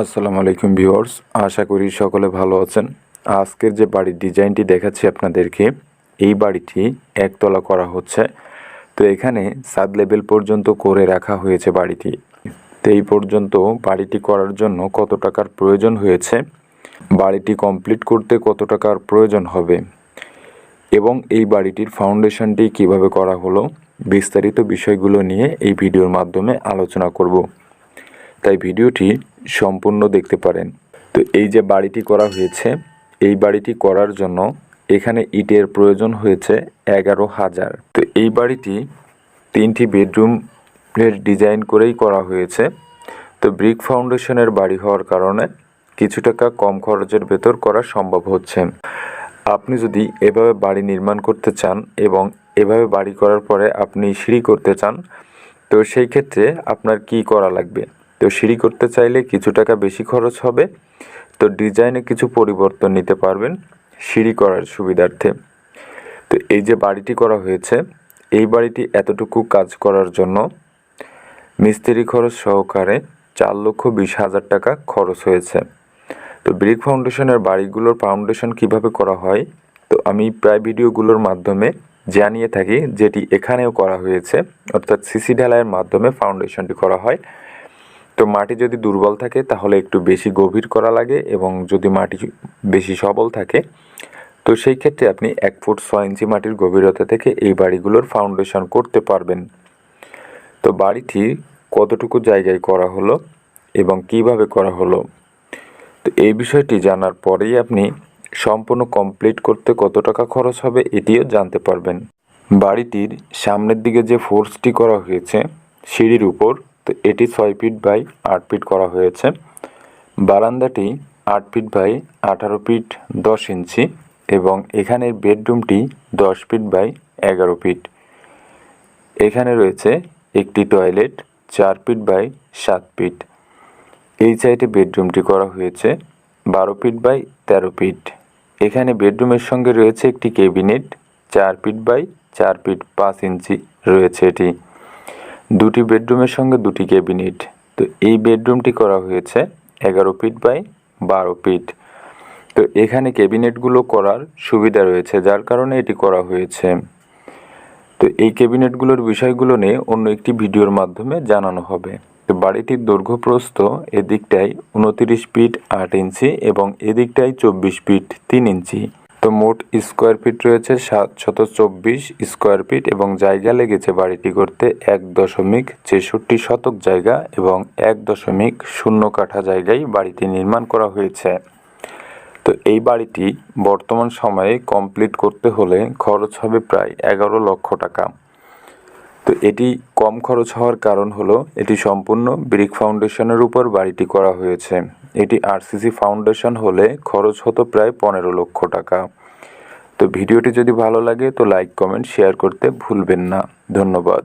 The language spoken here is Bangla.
আসসালামু আলাইকুম ভিউয়ার্স, আশা করি সকলে ভালো আছেন। আজকের যে বাড়ির ডিজাইনটি দেখাচ্ছি আপনাদেরকে, এই বাড়িটি একতলা করা হচ্ছে। তো এখানে সাত লেভেল পর্যন্ত করে রাখা হয়েছে বাড়িটি। তো এই পর্যন্ত বাড়িটি করার জন্য কত টাকার প্রয়োজন হয়েছে, বাড়িটি কমপ্লিট করতে কত টাকার প্রয়োজন হবে, এবং এই বাড়িটির ফাউন্ডেশনটি কীভাবে করা হলো, বিস্তারিত বিষয়গুলো নিয়ে এই ভিডিওর মাধ্যমে আলোচনা করব। তাই ভিডিওটি সম্পূর্ণ দেখতে পারেন। তো এই যে বাড়িটি করা হয়েছে, এই বাড়িটি করার জন্য এখানে ইটের প্রয়োজন হয়েছে এগারো হাজার। তো এই বাড়িটি তিনটি বেডরুমের ডিজাইন করেই করা হয়েছে। তো ব্রিক ফাউন্ডেশনের বাড়ি হওয়ার কারণে কিছু টাকা কম খরচের ভেতর করা সম্ভব হচ্ছে। আপনি যদি এভাবে বাড়ি নির্মাণ করতে চান এবং এভাবে বাড়ি করার পরে আপনি সিঁড়ি করতে চান, তো সেই ক্ষেত্রে আপনার কি করা লাগবে? তো সিঁড়ি করতে চাইলে কিছু টাকা বেশি খরচ হবে। তো ডিজাইনে কিছু পরিবর্তন নিতে পারবেন সিঁড়ি করার সুবিধার্থে। তো এই যে বাড়িটি করা হয়েছে, এই বাড়িটি এতটুকু কাজ করার জন্য মিস্ত্রি খরচ সহকারে চার লক্ষ বিশ হাজার টাকা খরচ হয়েছে। তো ব্রিক ফাউন্ডেশনের বাড়িগুলোর ফাউন্ডেশন কীভাবে করা হয়, তো আমি প্রায় ভিডিওগুলোর মাধ্যমে জানিয়ে থাকি, যেটি এখানেও করা হয়েছে, অর্থাৎ সিসি ঢালাইয়ের মাধ্যমে ফাউন্ডেশনটি করা হয়। তো মাটি যদি দুর্বল থাকে, তাহলে একটু বেশি গভীর করা লাগে এবং যদি মাটি বেশি সবল থাকে, তো সেই ক্ষেত্রে আপনি এক ফুট ছয় ইঞ্চি মাটির গভীরতা থেকে এই বাড়িগুলোর ফাউন্ডেশন করতে পারবেন। তো বাড়িটি কতটুকু জায়গায় করা হলো এবং কীভাবে করা হলো? তো এই বিষয়টি জানার পরেই আপনি সম্পূর্ণ কমপ্লিট করতে কত টাকা খরচ হবে এটিও জানতে পারবেন। বাড়িটির সামনের দিকে যে ফোর্সটি করা হয়েছে, সিঁড়ির উপর তো এটি ছয় ফিট বাই আট ফিট করা হয়েছে। বারান্দাটি আট ফিট বাই আঠারো ফিট দশ ইঞ্চি এবং এখানের বেডরুমটি দশ ফিট বাই এগারো ফিট। এখানে রয়েছে একটি টয়লেট চার ফিট বাই সাত ফিট। এই সাইডে বেডরুমটি করা হয়েছে বারো ফিট বাই তেরো ফিট। এখানে বেডরুমের সঙ্গে রয়েছে একটি ক্যাবিনেট চার ফিট বাই চার ফিট পাঁচ ইঞ্চি রয়েছে এটি। দুটি বেডরুমের সঙ্গে দুটি ক্যাবিনেট। তো এই বেডরুমটি করা হয়েছে এগারো ফিট বাই বারো ফিট। তো এখানে ক্যাবিনেটগুলো করার সুবিধা রয়েছে, যার কারণে এটি করা হয়েছে। তো এই ক্যাবিনেটগুলোর বিষয়গুলো নিয়ে অন্য একটি ভিডিওর মাধ্যমে জানানো হবে। তো বাড়িটির দৈর্ঘ্য প্রস্থ এদিকটাই উনতিরিশ ফিট আট ইঞ্চি এবং এদিকটাই চব্বিশ ফিট তিন ইঞ্চি। তো মোট স্কোয়ার ফিট রয়েছে সাতশত চব্বিশ স্কোয়ার ফিট এবং জায়গা লেগেছে বাড়িটি করতে এক দশমিক ছেষট্টি শতক জায়গা এবং এক দশমিক শূন্য কাঠা জায়গায় বাড়িটি নির্মাণ করা হয়েছে। তো এই বাড়িটি বর্তমান সময়ে কমপ্লিট করতে হলে খরচ হবে প্রায় এগারো লক্ষ টাকা। তো এটি কম খরচ হওয়ার কারণ হলো, এটি সম্পূর্ণ ব্রিক ফাউন্ডেশনের উপর বাড়িটি করা হয়েছে। এটি আরসিসি ফাউন্ডেশন হলে খরচ হতো প্রায় পনেরো লক্ষ টাকা। তো ভিডিওটি যদি ভালো লাগে, তো লাইক, কমেন্ট, শেয়ার করতে ভুলবেন না। ধন্যবাদ।